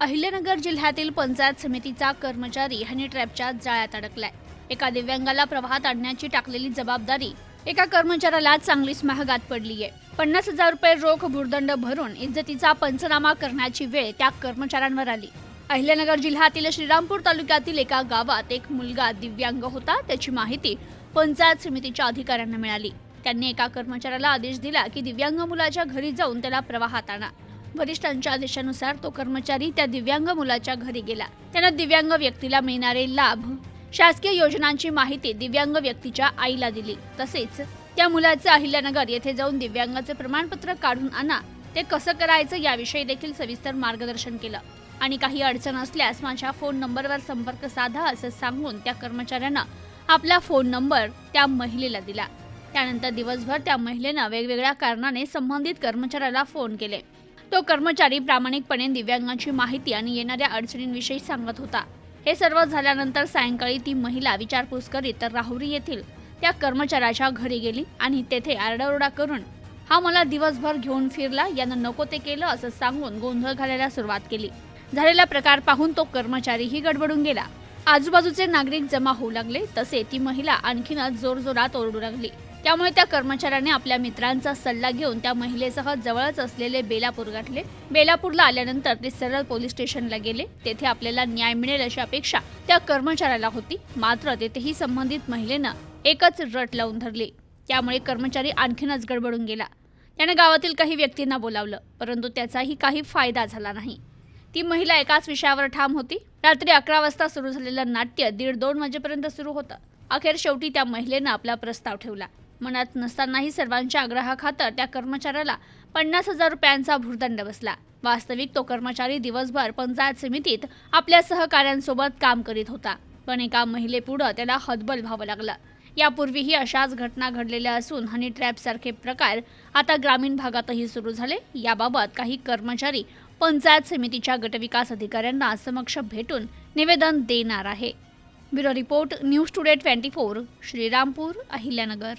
अहिल्यानगर जिल्ह्यातील पंचायत समितीचा कर्मचारी हनी ट्रॅपच्या जाळ्यात अडकलाय. एका दिव्यांगाला प्रवाहात आणण्याची टाकलेली जबाबदारी एका कर्मचाऱ्याला चांगलीच महागात पडली आहे पन्नास हजार रुपये रोख भूर्दंड भरून इज्जतीचा पंचनामा करण्याची वेळ त्या कर्मचाऱ्यांवर आली. अहिल्यानगर जिल्ह्यातील श्रीरामपूर तालुक्यातील एका गावात एक मुलगा दिव्यांग होता त्याची माहिती पंचायत समितीच्या अधिकाऱ्यांना मिळाली. त्यांनी एका कर्मचाऱ्याला आदेश दिला की दिव्यांग मुलाच्या घरी जाऊन त्याला प्रवाहात आणा. वरिष्ठांच्या आदेशानुसार तो कर्मचारी त्या दिव्यांग मुलाच्या घरी गेला. त्यानं दिव्यांग व्यक्तीला मिळणारे लाभ शासकीय योजनांची माहिती दिव्यांग व्यक्तीच्या आईला दिली. तसेच त्या मुलाचं अहिल्यानगर येथे जाऊन दिव्यांगाचे प्रमाणपत्र काढून आणा. ते कसं करायचं याविषयी देखील सविस्तर मार्गदर्शन केलं. आणि काही अडचण असल्यास माझ्या फोन नंबरवर संपर्क साधा असं सांगून त्या कर्मचाऱ्यानं आपला फोन नंबर त्या महिलेला दिला. त्यानंतर दिवसभर त्या महिलेनं वेगवेगळ्या कारणाने संबंधित कर्मचाऱ्याला फोन केले. तो कर्मचारी प्रामाणिकपणे दिव्यांगांची माहिती आणि येणाऱ्या अडचणींविषयी सांगत होता. हे सर्व झाल्यानंतर सायंकाळी ती महिला विचारपूस करीत तर राहुरी येथील त्या कर्मचाऱ्याच्या घरी गेली आणि तेथे आरडाओरडा करून हा मला दिवसभर घेऊन फिरला यानं नको ते केलं असं सांगून गोंधळ घालायला सुरुवात केली. झालेला प्रकार पाहून तो कर्मचारीही गडबडून गेला. आजूबाजूचे नागरिक जमा होऊ लागले तसे ती महिला आणखीनच जोरजोरात ओरडू लागली. त्यामुळे त्या कर्मचाऱ्याने आपल्या मित्रांचा सल्ला घेऊन त्या महिलेसह जवळच असलेले बेलापूर गाठले. बेलापूरला आल्यानंतर ते सरळ पोलीस स्टेशनला गेले. तेथे आपल्याला न्याय मिळेल अशी अपेक्षा त्या कर्मचाऱ्याला होती. मात्र तेथेही संबंधित महिलेनं एकच रट लावून धरली. त्यामुळे कर्मचारी आणखीनच गडबडून गेला. त्याने गावातील काही व्यक्तींना बोलावलं परंतु त्याचाही काही फायदा झाला नाही. ती महिला एकाच विषयावर ठाम होती. रात्री अकरा वाजता सुरू झालेलं नाट्य दीड दोन वाजेपर्यंत सुरू होतं. अखेर शेवटी त्या महिलेनं आपला प्रस्ताव ठेवला. मनात नसतानाही सर्वांच्या आग्रहाखातर त्या कर्मचाऱ्याला पन्नास हजार रुपयांचा भूर्दंड बसला. वास्तविक तो कर्मचारी दिवसभर पंचायत समितीत आपल्या सहकाऱ्यांसोबत काम करीत होता. पण एका महिलेपुढं त्याला हतबल व्हावं लागलं. यापूर्वीही अशाच घटना घडलेल्या असून हनी ट्रॅपसारखे प्रकार आता ग्रामीण भागातही सुरू झाले. याबाबत काही कर्मचारी पंचायत समितीच्या गटविकास अधिकाऱ्यांना समक्ष भेटून निवेदन देणार आहे. Bureau report news today twenty four Shrirampur Ahilyanagar.